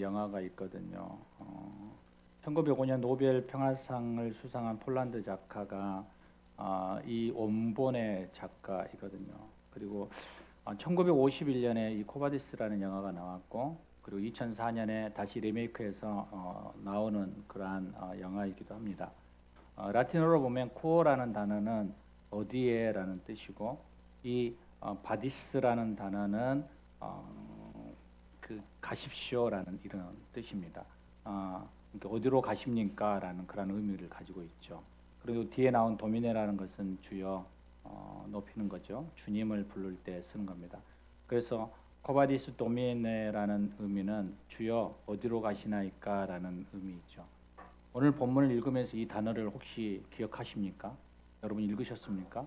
영화가 있거든요. 어, 1905년 노벨 평화상을 수상한 폴란드 작가가 아, 이 원본의 작가이거든요. 그리고 아, 1951년에 이 코바디스라는 영화가 나왔고 그리고 2004년에 다시 리메이크해서 어, 나오는 그러한 어, 영화이기도 합니다. 어, 라틴어로 보면 쿠어라는 단어는 어디에라는 뜻이고 이 어, 바디스라는 단어는 어, 그 가십시오라는 이런 뜻입니다. 아, 어디로 가십니까라는 그런 의미를 가지고 있죠. 그리고 뒤에 나온 도미네라는 것은 주여 어, 높이는 거죠. 주님을 부를 때 쓰는 겁니다. 그래서 코바디스 도미네라는 의미는 주여 어디로 가시나이까라는 의미이죠. 오늘 본문을 읽으면서 이 단어를 혹시 기억하십니까? 여러분 읽으셨습니까?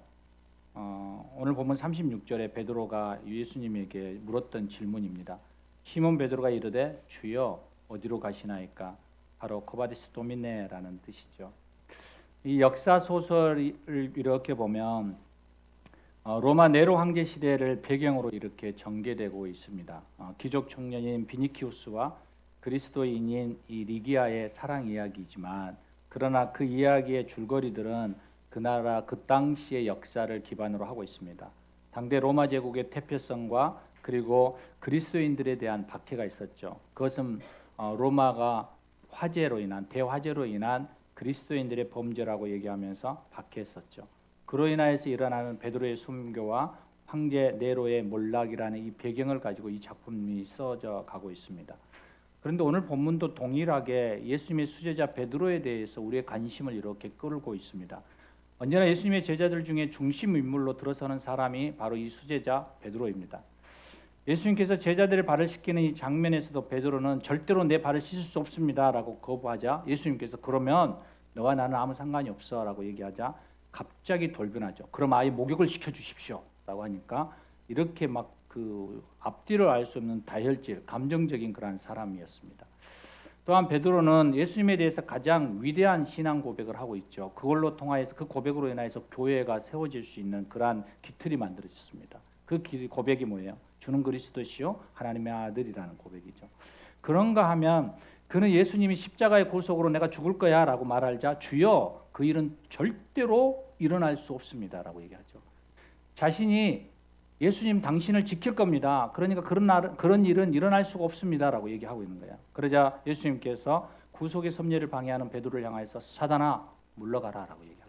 어, 오늘 본문 36절에 베드로가 예수님에게 물었던 질문입니다. 시몬 베드로가 이르되 주여 어디로 가시나이까? 바로 코바디스 도미네라는 뜻이죠. 이 역사 소설을 이렇게 보면 어, 로마 네로 황제 시대를 배경으로 이렇게 전개되고 있습니다. 어, 귀족 청년인 비니키우스와 그리스도인인 이 리기아의 사랑 이야기지만 그러나 그 이야기의 줄거리들은 그 나라 그 당시의 역사를 기반으로 하고 있습니다. 당대 로마 제국의 태평성과 그리고 그리스도인들에 대한 박해가 있었죠. 그것은 어, 로마가 화재로 인한 대화재로 인한 그리스도인들의 범죄라고 얘기하면서 박해했었죠. 그로 인하여서 일어나는 베드로의 순교와 황제 네로의 몰락이라는 이 배경을 가지고 이 작품이 써져 가고 있습니다. 그런데 오늘 본문도 동일하게 예수님의 수제자 베드로에 대해서 우리의 관심을 이렇게 끌고 있습니다. 언제나 예수님의 제자들 중에 중심 인물로 들어서는 사람이 바로 이 수제자 베드로입니다. 예수님께서 제자들의 발을 씻기는 이 장면에서도 베드로는 절대로 내 발을 씻을 수 없습니다라고 거부하자 예수님께서 그러면 너와 나는 아무 상관이 없어라고 얘기하자 갑자기 돌변하죠. 그럼 아예 목욕을 시켜 주십시오라고 하니까 이렇게 막 그 앞뒤를 알 수 없는 다혈질, 감정적인 그러한 사람이었습니다. 또한 베드로는 예수님에 대해서 가장 위대한 신앙 고백을 하고 있죠. 그걸로 통하여서 그 고백으로 인하여서 교회가 세워질 수 있는 그러한 기틀이 만들어졌습니다. 그 고백이 뭐예요? 주는 그리스도시요 하나님의 아들이라는 고백이죠. 그런가 하면 그는 예수님이 십자가의 고속으로 내가 죽을 거야라고 말하자 주여 그 일은 절대로 일어날 수 없습니다라고 얘기하죠. 자신이 예수님 당신을 지킬 겁니다. 그러니까 그런 날, 그런 일은 일어날 수가 없습니다라고 얘기하고 있는 거야. 그러자 예수님께서 구속의 섭리를 방해하는 베드로를 향해서 사단아 물러가라라고 얘기하거든요.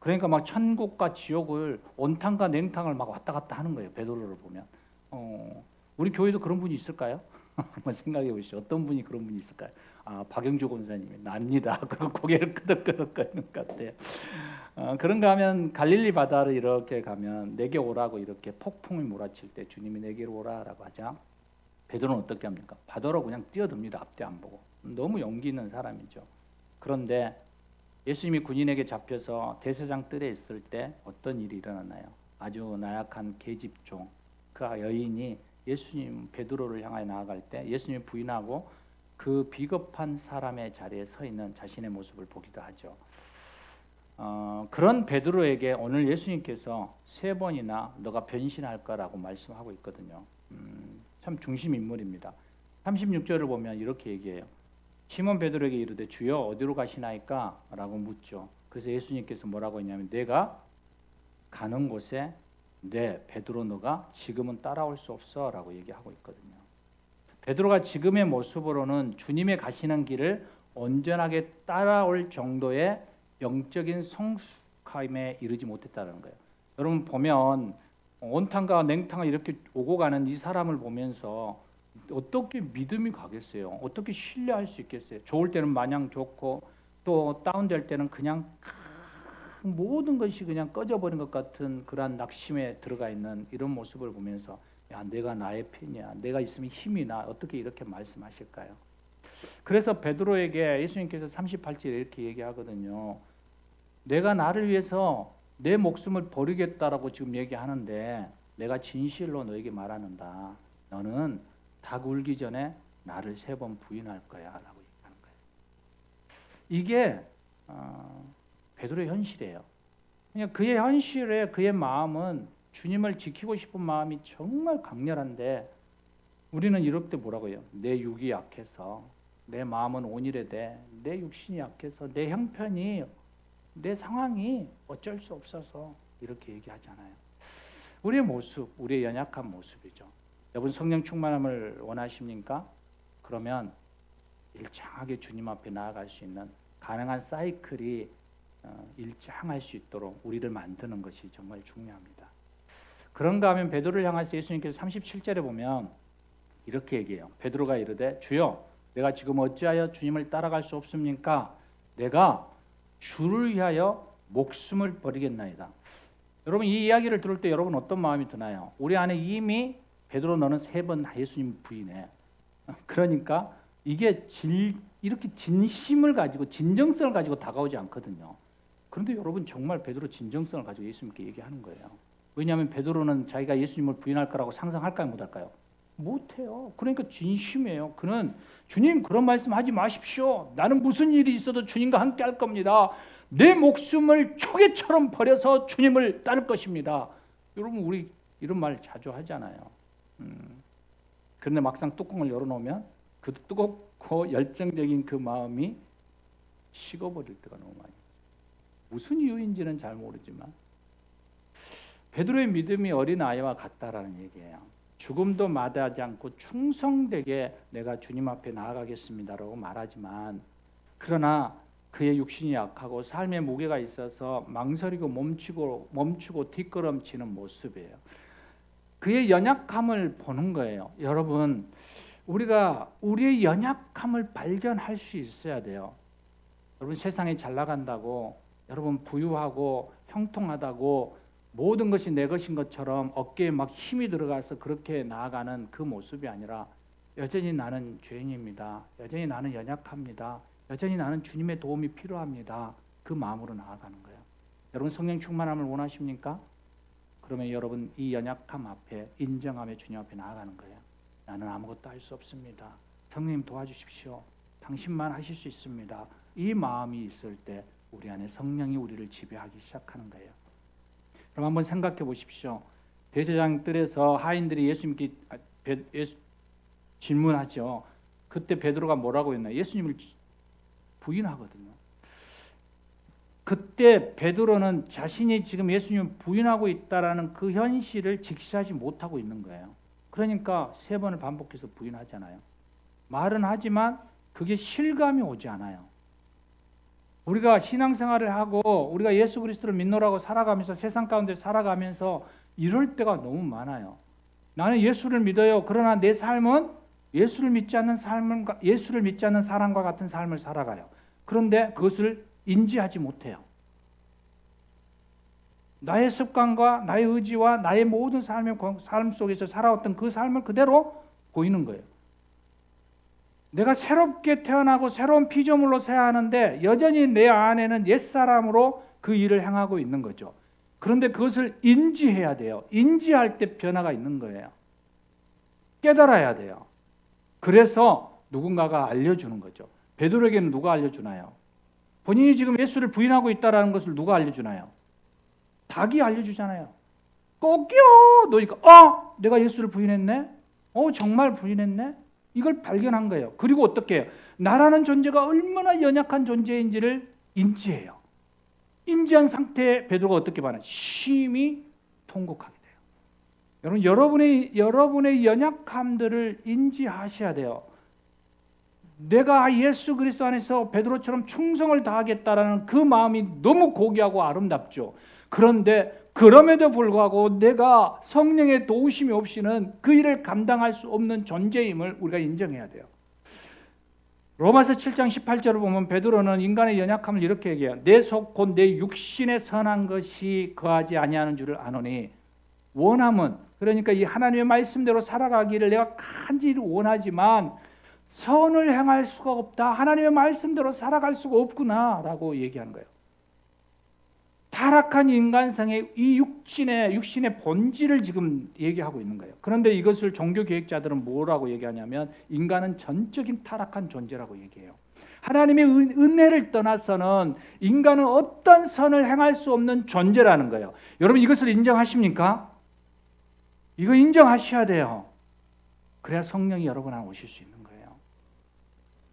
그러니까 막 천국과 지옥을 온탕과 냉탕을 막 왔다 갔다 하는 거예요. 베드로를 보면. 어, 우리 교회도 그런 분이 있을까요? 한번 생각해 보시죠. 어떤 분이 그런 분이 있을까요? 아, 박영주 권사님이 납니다. 그리고 고개를 끄덕끄덕 거리는 것 같아요. 어, 그런가 하면 갈릴리 바다를 이렇게 가면 내게 오라고 이렇게 폭풍이 몰아칠 때 주님이 내게로 오라라고 하자 베드로는 어떻게 합니까? 바다로 그냥 뛰어듭니다. 앞뒤 안 보고. 너무 용기 있는 사람이죠. 그런데 예수님이 군인에게 잡혀서 대세장 뜰에 있을 때 어떤 일이 일어났나요? 아주 나약한 계집종 그 여인이 예수님 베드로를 향하여 나아갈 때 예수님 부인하고 그 비겁한 사람의 자리에 서 있는 자신의 모습을 보기도 하죠. 어, 그런 베드로에게 오늘 예수님께서 세 번이나 너가 변신할 거라고 말씀하고 있거든요. 음, 참 중심 인물입니다. 36절을 보면 이렇게 얘기해요. 시몬 베드로에게 이르되 주여 어디로 가시나이까? 라고 묻죠. 그래서 예수님께서 뭐라고 했냐면 내가 가는 곳에 네 베드로 너가 지금은 따라올 수 없어라고 얘기하고 있거든요. 베드로가 지금의 모습으로는 주님의 가시는 길을 온전하게 따라올 정도의 영적인 성숙함에 이르지 못했다는 거예요. 여러분 보면 온탕과 냉탕을 이렇게 오고 가는 이 사람을 보면서 어떻게 믿음이 가겠어요? 어떻게 신뢰할 수 있겠어요? 좋을 때는 마냥 좋고 또 다운될 때는 그냥 모든 것이 그냥 꺼져버린 것 같은 그러한 낙심에 들어가 있는 이런 모습을 보면서 야 내가 나의 편이야 내가 있으면 힘이 나 어떻게 이렇게 말씀하실까요? 그래서 베드로에게 예수님께서 38절에 이렇게 얘기하거든요. 내가 나를 위해서 내 목숨을 버리겠다라고 지금 얘기하는데 내가 진실로 너에게 말하는다. 너는 닭 울기 전에 나를 세 번 부인할 거야라고 얘기하는 거예요. 이게 어, 베드로의 현실이에요. 그냥 그의 현실에 그의 마음은 주님을 지키고 싶은 마음이 정말 강렬한데 우리는 이럴 때 뭐라고 해요? 내 육이 약해서 내 마음은 온일에 돼. 내 육신이 약해서 내 형편이 내 상황이 어쩔 수 없어서 이렇게 얘기하잖아요. 우리의 모습, 우리의 연약한 모습이죠. 여러분 성령 충만함을 원하십니까? 그러면 일정하게 주님 앞에 나아갈 수 있는 가능한 사이클이 어, 일정할 수 있도록 우리를 만드는 것이 정말 중요합니다. 그런가 하면 베드로를 향해서 예수님께서 37절에 보면 이렇게 얘기해요. 베드로가 이르되 주여 내가 지금 어찌하여 주님을 따라갈 수 없습니까? 내가 주를 위하여 목숨을 버리겠나이다. 여러분 이 이야기를 들을 때 여러분 어떤 마음이 드나요? 우리 안에 이미 베드로 너는 세 번 예수님 부인해. 그러니까 이게 질, 이렇게 진심을 가지고 진정성을 가지고 다가오지 않거든요. 그런데 여러분 정말 베드로 진정성을 가지고 예수님께 얘기하는 거예요. 왜냐하면 베드로는 자기가 예수님을 부인할 거라고 상상할까요, 못할까요? 못해요. 그러니까 진심이에요. 그는 주님 그런 말씀하지 마십시오. 나는 무슨 일이 있어도 주님과 함께 할 겁니다. 내 목숨을 초계처럼 버려서 주님을 따를 것입니다. 여러분 우리 이런 말 자주 하잖아요. 음. 그런데 막상 뚜껑을 열어놓으면 그 뜨겁고 열정적인 그 마음이 식어버릴 때가 너무 많이. 무슨 이유인지는 잘 모르지만 베드로의 믿음이 어린 아이와 같다라는 얘기예요. 죽음도 마다하지 않고 충성되게 내가 주님 앞에 나아가겠습니다라고 말하지만 그러나 그의 육신이 약하고 삶의 무게가 있어서 망설이고 멈추고 멈추고 뒷걸음치는 모습이에요. 그의 연약함을 보는 거예요. 여러분, 우리가 우리의 연약함을 발견할 수 있어야 돼요. 여러분 세상에 잘 나간다고 여러분 부유하고 형통하다고 모든 것이 내 것인 것처럼 어깨에 막 힘이 들어가서 그렇게 나아가는 그 모습이 아니라 여전히 나는 죄인입니다. 여전히 나는 연약합니다. 여전히 나는 주님의 도움이 필요합니다. 그 마음으로 나아가는 거예요. 여러분 성령 충만함을 원하십니까? 그러면 여러분 이 연약함 앞에 인정하며 주님 앞에 나아가는 거예요. 나는 아무것도 할 수 없습니다. 성령님 도와주십시오. 당신만 하실 수 있습니다. 이 마음이 있을 때 우리 안에 성령이 우리를 지배하기 시작하는 거예요. 그럼 한번 생각해 보십시오. 대제장 뜰에서 하인들이 예수님께 아, 베- 예수, 질문하죠. 그때 베드로가 뭐라고 했나? 예수님을 부인하거든요. 그때 베드로는 자신이 지금 예수님을 부인하고 있다라는 그 현실을 직시하지 못하고 있는 거예요. 그러니까 세 번을 반복해서 부인하잖아요. 말은 하지만 그게 실감이 오지 않아요. 우리가 신앙생활을 하고 우리가 예수 그리스도를 믿노라고 살아가면서 세상 가운데 살아가면서 이럴 때가 너무 많아요. 나는 예수를 믿어요. 그러나 내 삶은 예수를 믿지 않는 삶을 예수를 믿지 않는 사람과 같은 삶을 살아가요. 그런데 그것을 인지하지 못해요. 나의 습관과 나의 의지와 나의 모든 삶의 삶 속에서 살아왔던 그 삶을 그대로 보이는 거예요. 내가 새롭게 태어나고 새로운 피조물로 새야 하는데 여전히 내 안에는 옛사람으로 그 일을 행하고 있는 거죠. 그런데 그것을 인지해야 돼요. 인지할 때 변화가 있는 거예요. 깨달아야 돼요. 그래서 누군가가 알려주는 거죠. 베드로에게는 누가 알려주나요? 본인이 지금 예수를 부인하고 있다라는 것을 누가 알려주나요? 닭이 알려주잖아요. 꼭요 너니까 어 내가 예수를 부인했네. 어 정말 부인했네. 이걸 발견한 거예요. 그리고 어떻게 해요? 나라는 존재가 얼마나 연약한 존재인지를 인지해요. 인지한 상태에 베드로가 어떻게 반응? 심히 통곡하게 돼요. 여러분 여러분의 여러분의 연약함들을 인지하셔야 돼요. 내가 예수 그리스도 안에서 베드로처럼 충성을 다하겠다라는 그 마음이 너무 고귀하고 아름답죠. 그런데 그럼에도 불구하고 내가 성령의 도우심이 없이는 그 일을 감당할 수 없는 존재임을 우리가 인정해야 돼요. 로마서 7장 18절을 보면 베드로는 인간의 연약함을 이렇게 얘기해요. 내 속 곧 내 육신에 선한 것이 거하지 아니하는 줄을 아노니 원함은 그러니까 이 하나님의 말씀대로 살아가기를 내가 간절히 원하지만 선을 행할 수가 없다. 하나님의 말씀대로 살아갈 수가 없구나라고 얘기하는 거예요. 타락한 인간성의 이 육신의 육신의 본질을 지금 얘기하고 있는 거예요. 그런데 이것을 종교 계획자들은 뭐라고 얘기하냐면 인간은 전적인 타락한 존재라고 얘기해요. 하나님의 은, 혜를 떠나서는 인간은 어떤 선을 행할 수 없는 존재라는 거예요. 여러분 이것을 인정하십니까? 이거 인정하셔야 돼요. 그래야 성령이 여러분 안에 오실 수 있는 거예요.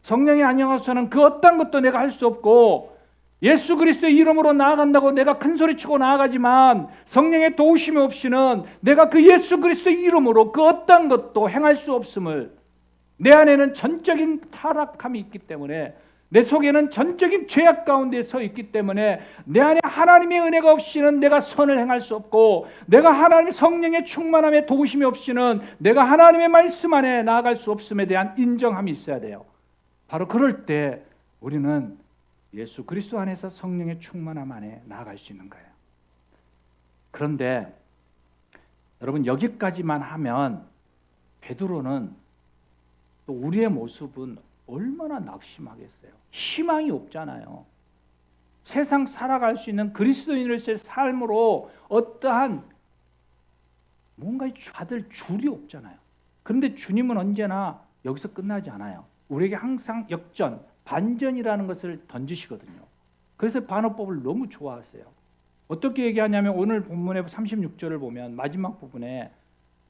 성령이 아니어서는 그 어떤 것도 내가 할 수 없고 예수 그리스도의 이름으로 나아간다고 내가 큰 소리 치고 나아가지만 성령의 도우심이 없이는 내가 그 예수 그리스도의 이름으로 그 어떤 것도 행할 수 없음을 내 안에는 전적인 타락함이 있기 때문에 내 속에는 전적인 죄악 가운데 서 있기 때문에 내 안에 하나님의 은혜가 없이는 내가 선을 행할 수 없고 내가 하나님의 성령의 충만함에 도우심이 없이는 내가 하나님의 말씀 안에 나아갈 수 없음에 대한 인정함이 있어야 돼요. 바로 그럴 때 우리는 예수 그리스도 안에서 성령의 충만함 안에 나아갈 수 있는 거예요. 그런데 여러분 여기까지만 하면 베드로는 또 우리의 모습은 얼마나 낙심하겠어요. 희망이 없잖아요. 세상 살아갈 수 있는 그리스도인으로서의 삶으로 어떠한 뭔가 받을 줄이 없잖아요. 그런데 주님은 언제나 여기서 끝나지 않아요. 우리에게 항상 역전, 반전이라는 것을 던지시거든요. 그래서 반어법을 너무 좋아하세요. 어떻게 얘기하냐면 오늘 본문의 36절을 보면 마지막 부분에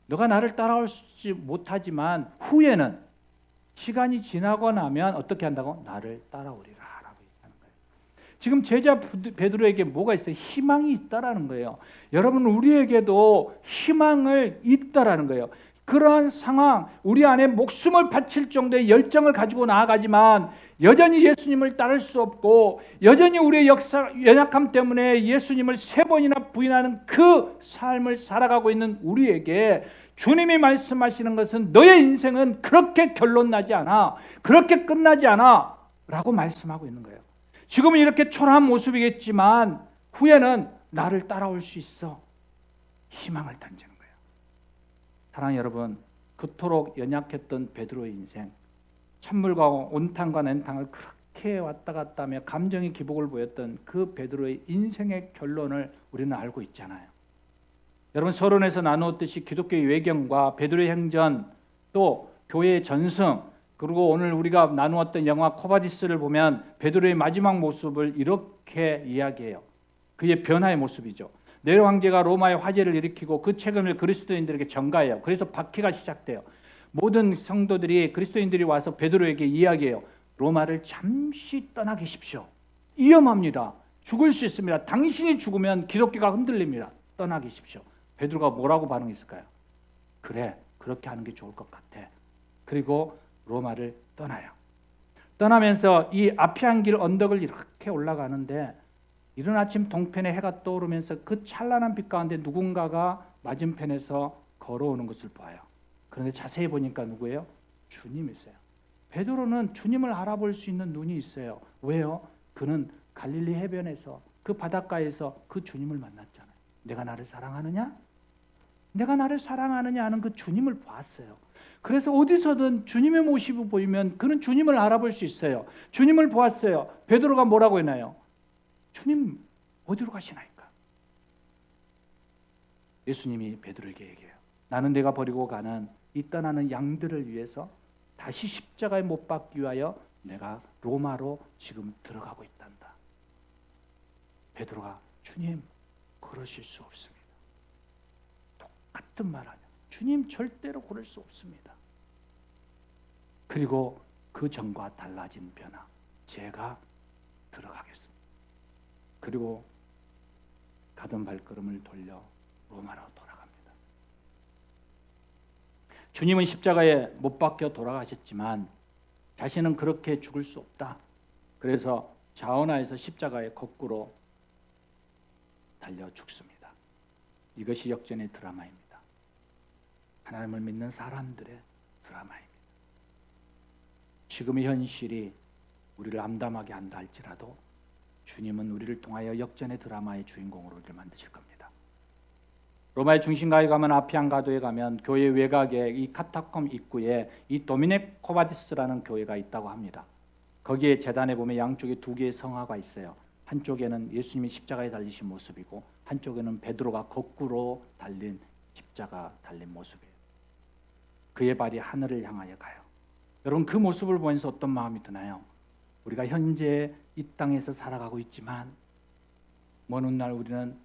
너가 나를 따라올지 못하지만 후에는 시간이 지나고 나면 어떻게 한다고? 나를 따라오리라. 지금 제자 베드로에게 뭐가 있어요? 희망이 있다라는 거예요. 여러분 우리에게도 희망을 있다라는 거예요. 그러한 상황, 우리 안에 목숨을 바칠 정도의 열정을 가지고 나아가지만 여전히 예수님을 따를 수 없고 여전히 우리의 역사 연약함 때문에 예수님을 세 번이나 부인하는 그 삶을 살아가고 있는 우리에게 주님이 말씀하시는 것은 너의 인생은 그렇게 결론 나지 않아. 그렇게 끝나지 않아. 라고 말씀하고 있는 거예요. 지금은 이렇게 초라한 모습이겠지만 후에는 나를 따라올 수 있어. 희망을 던지는 사랑 여러분, 그토록 연약했던 베드로의 인생, 찬물과 온탕과 냉탕을 그렇게 왔다 갔다 하며 감정의 기복을 보였던 그 베드로의 인생의 결론을 우리는 알고 있잖아요. 여러분 서론에서 나누었듯이 기독교의 외경과 베드로의 행전 또 교회의 전승 그리고 오늘 우리가 나누었던 영화 코바디스를 보면 베드로의 마지막 모습을 이렇게 이야기해요. 그의 변화의 모습이죠. 네로 황제가 로마의 화재를 일으키고 그 책임을 그리스도인들에게 전가해요. 그래서 박해가 시작돼요. 모든 성도들이 그리스도인들이 와서 베드로에게 이야기해요. 로마를 잠시 떠나 계십시오. 위험합니다. 죽을 수 있습니다. 당신이 죽으면 기독교가 흔들립니다. 떠나 계십시오. 베드로가 뭐라고 반응했을까요? 그래, 그렇게 하는 게 좋을 것 같아. 그리고 로마를 떠나요. 떠나면서 이 아피안 길 언덕을 이렇게 올라가는데 이른 아침 동편에 해가 떠오르면서 그 찬란한 빛 가운데 누군가가 맞은편에서 걸어오는 것을 봐요. 그런데 자세히 보니까 누구예요? 주님이세요. 베드로는 주님을 알아볼 수 있는 눈이 있어요. 왜요? 그는 갈릴리 해변에서 그 바닷가에서 그 주님을 만났잖아요. 내가 나를 사랑하느냐? 내가 나를 사랑하느냐 하는 그 주님을 봤어요. 그래서 어디서든 주님의 모습을 보이면 그는 주님을 알아볼 수 있어요. 주님을 보았어요. 베드로가 뭐라고 했나요? 주님 어디로 가시나이까? 예수님이 베드로에게 얘기해요. 나는 내가 버리고 가는 이 떠나는 양들을 위해서 다시 십자가에 못 박기 위하여 내가 로마로 지금 들어가고 있단다. 베드로가 주님 그러실 수 없습니다. 똑같은 말하냐. 주님 절대로 그럴 수 없습니다. 그리고 그 전과 달라진 변화. 제가 들어가겠습니다. 그리고 가던 발걸음을 돌려 로마로 돌아갑니다. 주님은 십자가에 못 박혀 돌아가셨지만 자신은 그렇게 죽을 수 없다. 그래서 자원하에서 십자가에 거꾸로 달려 죽습니다. 이것이 역전의 드라마입니다. 하나님을 믿는 사람들의 드라마입니다. 지금의 현실이 우리를 암담하게 한다 할지라도 주님은 우리를 통하여 역전의 드라마의 주인공으로 우리를 만드실 겁니다. 로마의 중심가에 가면 아피안 가도에 가면 교회 외곽에 이 카타콤 입구에 이 도미네 코바디스라는 교회가 있다고 합니다. 거기에 재단에 보면 양쪽에 두 개의 성화가 있어요. 한쪽에는 예수님이 십자가에 달리신 모습이고 한쪽에는 베드로가 거꾸로 달린 십자가 달린 모습이에요. 그의 발이 하늘을 향하여 가요. 여러분 그 모습을 보면서 어떤 마음이 드나요? 우리가 현재 이 땅에서 살아가고 있지만 먼 훗날 우리는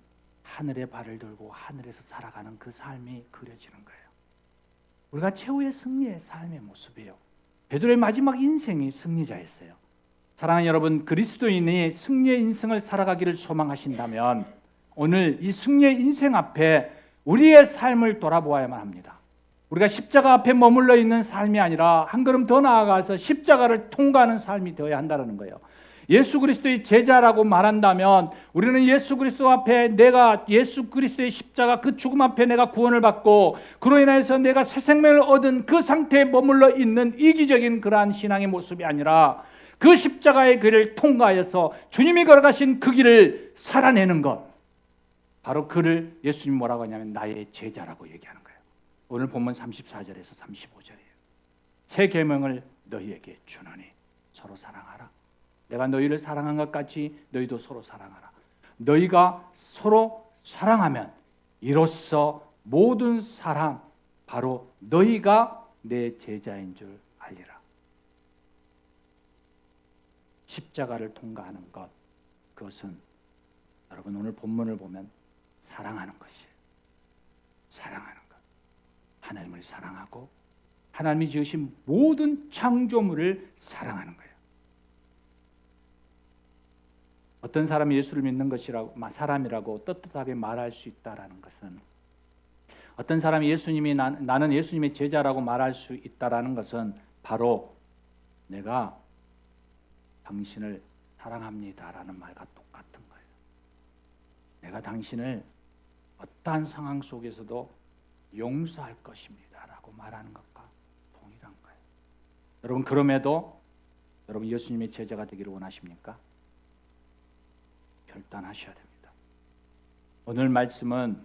하늘에 발을 들고 하늘에서 살아가는 그 삶이 그려지는 거예요. 우리가 최후의 승리의 삶의 모습이에요. 베드로의 마지막 인생이 승리자였어요. 사랑하는 여러분, 그리스도인이 승리의 인생을 살아가기를 소망하신다면 오늘 이 승리의 인생 앞에 우리의 삶을 돌아보아야만 합니다. 우리가 십자가 앞에 머물러 있는 삶이 아니라 한 걸음 더 나아가서 십자가를 통과하는 삶이 되어야 한다는 거예요. 예수 그리스도의 제자라고 말한다면 우리는 예수 그리스도 앞에 내가 예수 그리스도의 십자가 그 죽음 앞에 내가 구원을 받고 그로 인해서 내가 새 생명을 얻은 그 상태에 머물러 있는 이기적인 그러한 신앙의 모습이 아니라 그 십자가의 길을 통과하여서 주님이 걸어가신 그 길을 살아내는 것 바로 그를 예수님 뭐라고 하냐면 나의 제자라고 얘기하는. 오늘 본문 34절에서 35절이에요. 새 계명을 너희에게 주노니 서로 사랑하라. 내가 너희를 사랑한 것 같이 너희도 서로 사랑하라. 너희가 서로 사랑하면 이로써 모든 사람 바로 너희가 내 제자인 줄 알리라. 십자가를 통과하는 것 그것은 여러분 오늘 본문을 보면 사랑하는 것이에요. 사랑하는 것. 하나님을 사랑하고 하나님이 지으신 모든 창조물을 사랑하는 거예요. 어떤 사람이 예수를 믿는 것이라고 사람이라고 떳떳하게 말할 수 있다라는 것은 어떤 사람이 예수님이 나, 나는 예수님의 제자라고 말할 수 있다라는 것은 바로 내가 당신을 사랑합니다라는 말과 똑같은 거예요. 내가 당신을 어떠한 상황 속에서도 용서할 것입니다 라고 말하는 것과 동일한 거예요. 여러분 그럼에도 여러분 예수님의 제자가 되기를 원하십니까? 결단하셔야 됩니다. 오늘 말씀은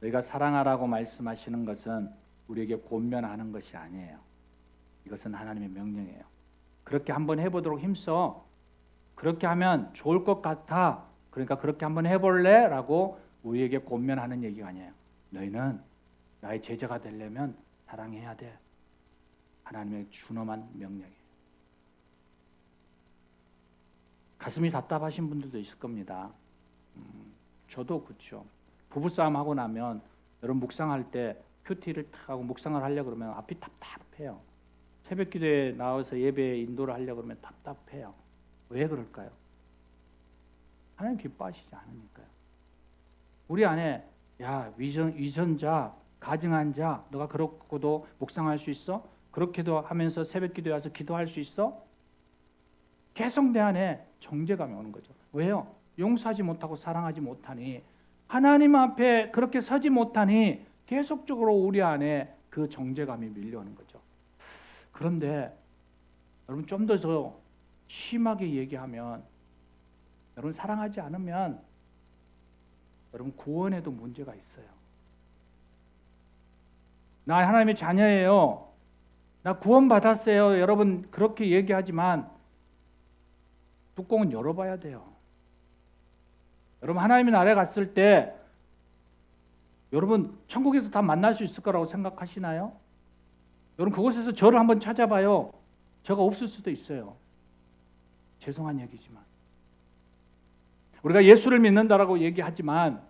너희가 사랑하라고 말씀하시는 것은 우리에게 권면하는 것이 아니에요. 이것은 하나님의 명령이에요. 그렇게 한번 해보도록 힘써. 그렇게 하면 좋을 것 같아. 그러니까 그렇게 한번 해볼래?라고 우리에게 권면하는 얘기가 아니에요. 너희는 나의 제자가 되려면 사랑해야 돼. 하나님의 준엄한 명령이에요. 가슴이 답답하신 분들도 있을 겁니다. 음, 저도 그렇죠. 부부싸움 하고 나면 여러분 묵상할 때 큐티를 탁 하고 묵상을 하려 그러면 앞이 답답해요. 새벽 기도에 나와서 예배 인도를 하려 그러면 답답해요. 왜 그럴까요? 하나님 기뻐하시지 않으니까요. 우리 안에 야 위전 위선자 가증한 자 너가 그렇고도 묵상할 수 있어? 그렇게도 하면서 새벽 기도에 와서 기도할 수 있어? 계속 내 안에 정죄감이 오는 거죠. 왜요? 용서하지 못하고 사랑하지 못하니 하나님 앞에 그렇게 서지 못하니 계속적으로 우리 안에 그 정죄감이 밀려오는 거죠. 그런데 여러분 좀더더 심하게 얘기하면 여러분 사랑하지 않으면 여러분 구원에도 문제가 있어요. 나 하나님의 자녀예요. 나 구원 받았어요. 여러분 그렇게 얘기하지만 뚜껑은 열어봐야 돼요. 여러분 하나님의 나라에 갔을 때 여러분 천국에서 다 만날 수 있을 거라고 생각하시나요? 여러분 그곳에서 저를 한번 찾아봐요. 저가 없을 수도 있어요. 죄송한 얘기지만 우리가 예수를 믿는다라고 얘기하지만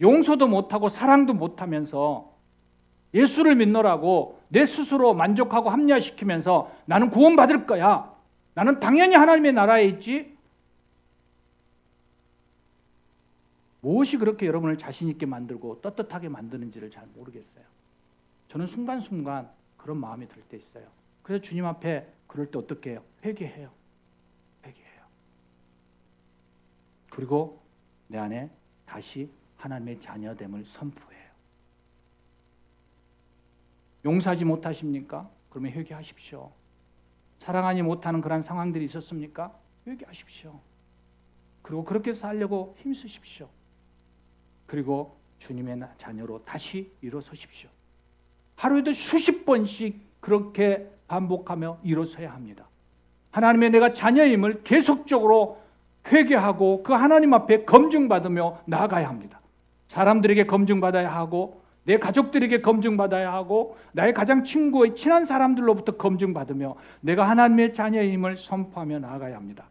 용서도 못하고 사랑도 못하면서 예수를 믿노라고 내 스스로 만족하고 합리화시키면서 나는 구원받을 거야. 나는 당연히 하나님의 나라에 있지. 무엇이 그렇게 여러분을 자신 있게 만들고 떳떳하게 만드는지를 잘 모르겠어요. 저는 순간순간 그런 마음이 들 때 있어요. 그래서 주님 앞에 그럴 때 어떻게 해요? 회개해요. 회개해요. 그리고 내 안에 다시 하나님의 자녀됨을 선포해요. 용서하지 못하십니까? 그러면 회개하십시오. 사랑하지 못하는 그런 상황들이 있었습니까? 회개하십시오. 그리고 그렇게 살려고 힘쓰십시오. 그리고 주님의 자녀로 다시 일어서십시오. 하루에도 수십 번씩 그렇게 반복하며 일어서야 합니다. 하나님의 내가 자녀임을 계속적으로 회개하고 그 하나님 앞에 검증받으며 나아가야 합니다. 사람들에게 검증받아야 하고 내 가족들에게 검증받아야 하고 나의 가장 친구의 친한 사람들로부터 검증받으며 내가 하나님의 자녀임을 선포하며 나아가야 합니다.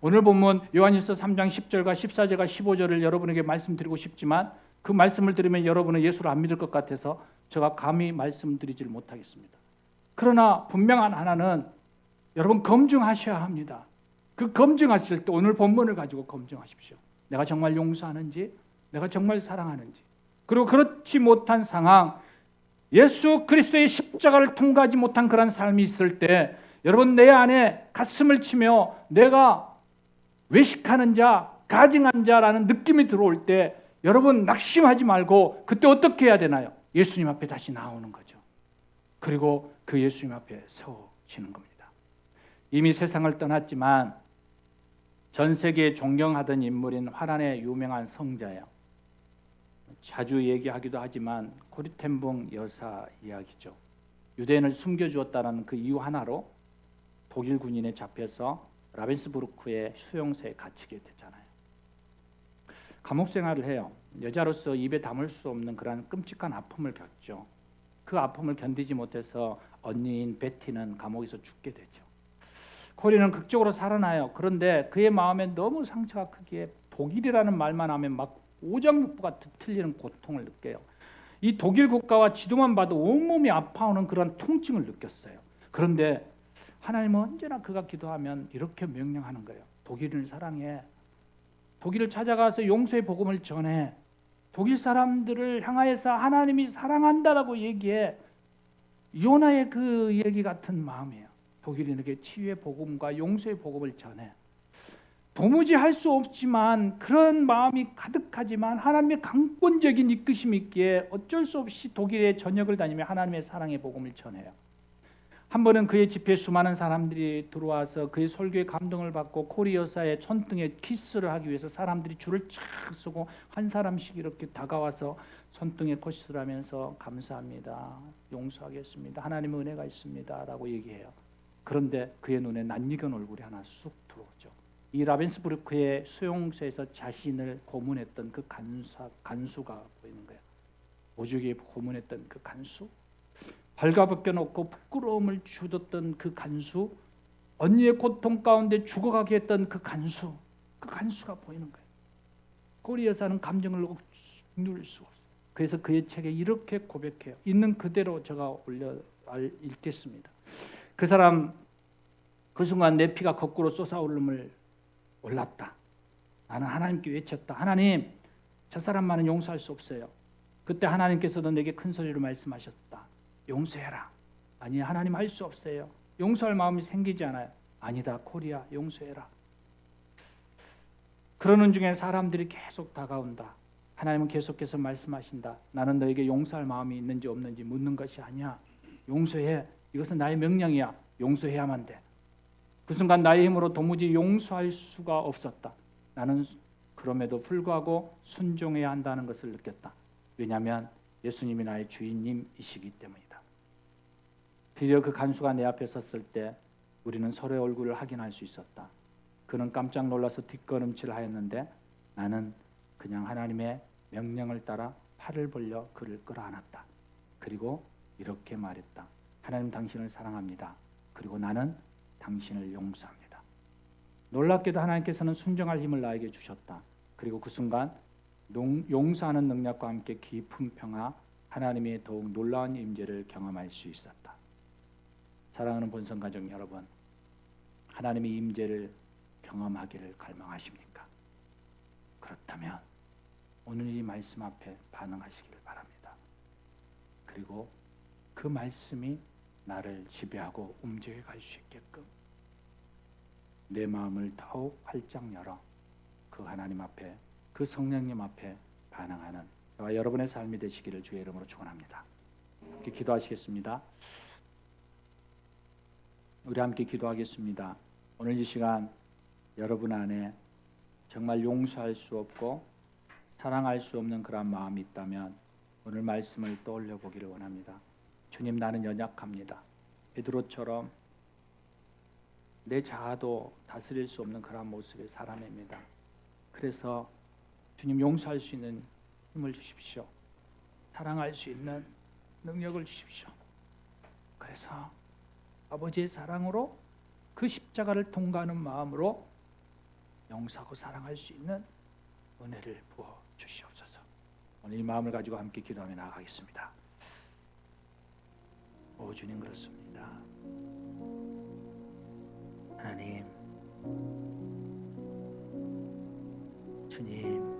오늘 본문 요한일서 3장 10절과 14절과 15절을 여러분에게 말씀드리고 싶지만 그 말씀을 들으면 여러분은 예수를 안 믿을 것 같아서 제가 감히 말씀드리질 못하겠습니다. 그러나 분명한 하나는 여러분 검증하셔야 합니다. 그 검증하실 때 오늘 본문을 가지고 검증하십시오. 내가 정말 용서하는지, 내가 정말 사랑하는지. 그리고 그렇지 못한 상황, 예수 그리스도의 십자가를 통과하지 못한 그런 삶이 있을 때 여러분 내 안에 가슴을 치며 내가 외식하는 자, 가증한 자라는 느낌이 들어올 때 여러분 낙심하지 말고 그때 어떻게 해야 되나요? 예수님 앞에 다시 나오는 거죠. 그리고 그 예수님 앞에 세워지는 겁니다. 이미 세상을 떠났지만 전 세계에 존경하던 인물인 화란의 유명한 성자예요. 자주 얘기하기도 하지만 고리텐붕 여사 이야기죠. 유대인을 숨겨주었다는 그 이유 하나로 독일 군인에 잡혀서 라벤스부르크의 수용소에 갇히게 됐잖아요. 감옥 생활을 해요. 여자로서 입에 담을 수 없는 그런 끔찍한 아픔을 겪죠. 그 아픔을 견디지 못해서 언니인 베티는 감옥에서 죽게 되죠. 코리는 극적으로 살아나요. 그런데 그의 마음에 너무 상처가 크기에 독일이라는 말만 하면 막 오장육부가 틀리는 고통을 느껴요. 이 독일 국가와 지도만 봐도 온몸이 아파오는 그런 통증을 느꼈어요. 그런데 하나님은 언제나 그가 기도하면 이렇게 명령하는 거예요. 독일을 사랑해. 독일을 찾아가서 용서의 복음을 전해. 독일 사람들을 향하여서 하나님이 사랑한다라고 얘기해. 요나의 그 얘기 같은 마음이에요. 독일인에게 치유의 복음과 용서의 복음을 전해. 도무지 할 수 없지만 그런 마음이 가득하지만 하나님의 강권적인 이끄심이 있기에 어쩔 수 없이 독일의 전역을 다니며 하나님의 사랑의 복음을 전해요. 한 번은 그의 집회에 수많은 사람들이 들어와서 그의 설교에 감동을 받고 코리 여사의 손등에 키스를 하기 위해서 사람들이 줄을 쫙 서고 한 사람씩 이렇게 다가와서 손등에 키스를 하면서 감사합니다. 용서하겠습니다. 하나님의 은혜가 있습니다 라고 얘기해요. 그런데 그의 눈에 낯익은 얼굴이 하나 쑥 들어오죠. 이 라벤스부르크의 수용소에서 자신을 고문했던 그 간사, 간수가 보이는 거예요. 오죽에 고문했던 그 간수, 발가벗겨 놓고 부끄러움을 주었던 그 간수, 언니의 고통 가운데 죽어가게 했던 그 간수, 그 간수가 보이는 거예요. 꼬리 여사는 감정을 누를 수 없어요. 그래서 그의 책에 이렇게 고백해요. 있는 그대로 제가 올려 읽겠습니다. 그 사람 그 순간 내 피가 거꾸로 솟아오름을 올랐다. 나는 하나님께 외쳤다. 하나님, 저 사람만은 용서할 수 없어요. 그때 하나님께서도 내게 큰 소리로 말씀하셨다. 용서해라. 아니, 하나님 할 수 없어요. 용서할 마음이 생기지 않아요. 아니다, 코리아, 용서해라. 그러는 중에 사람들이 계속 다가온다. 하나님은 계속해서 말씀하신다. 나는 너에게 용서할 마음이 있는지 없는지 묻는 것이 아니야. 용서해. 이것은 나의 명령이야. 용서해야만 돼. 그 순간 나의 힘으로 도무지 용서할 수가 없었다. 나는 그럼에도 불구하고 순종해야 한다는 것을 느꼈다. 왜냐하면 예수님이 나의 주인님이시기 때문이다. 드디어 그 간수가 내 앞에 섰을 때 우리는 서로의 얼굴을 확인할 수 있었다. 그는 깜짝 놀라서 뒷걸음질 하였는데 나는 그냥 하나님의 명령을 따라 팔을 벌려 그를 끌어안았다. 그리고 이렇게 말했다. 하나님 당신을 사랑합니다. 그리고 나는 당신을 용서합니다. 놀랍게도 하나님께서는 순종할 힘을 나에게 주셨다. 그리고 그 순간 용서하는 능력과 함께 깊은 평화, 하나님의 더욱 놀라운 임재를 경험할 수 있었다. 사랑하는 본성 가족 여러분, 하나님의 임재를 경험하기를 갈망하십니까? 그렇다면 오늘 이 말씀 앞에 반응하시기를 바랍니다. 그리고 그 말씀이 나를 지배하고 움직여 갈 수 있게끔 내 마음을 더욱 활짝 열어 그 하나님 앞에 그 성령님 앞에 반응하는 저와 여러분의 삶이 되시기를 주의 이름으로 축원합니다. 함께 기도하시겠습니다. 우리 함께 기도하겠습니다. 오늘 이 시간 여러분 안에 정말 용서할 수 없고 사랑할 수 없는 그런 마음이 있다면 오늘 말씀을 떠올려 보기를 원합니다. 주님 나는 연약합니다. 베드로처럼 내 자아도 다스릴 수 없는 그런 모습의 사람입니다. 그래서 주님 용서할 수 있는 힘을 주십시오. 사랑할 수 있는 능력을 주십시오. 그래서 아버지의 사랑으로 그 십자가를 통과하는 마음으로 용서하고 사랑할 수 있는 은혜를 부어 주시옵소서. 오늘 이 마음을 가지고 함께 기도하며 나아가겠습니다. 오 주님 그렇습니다. 하나님, 주님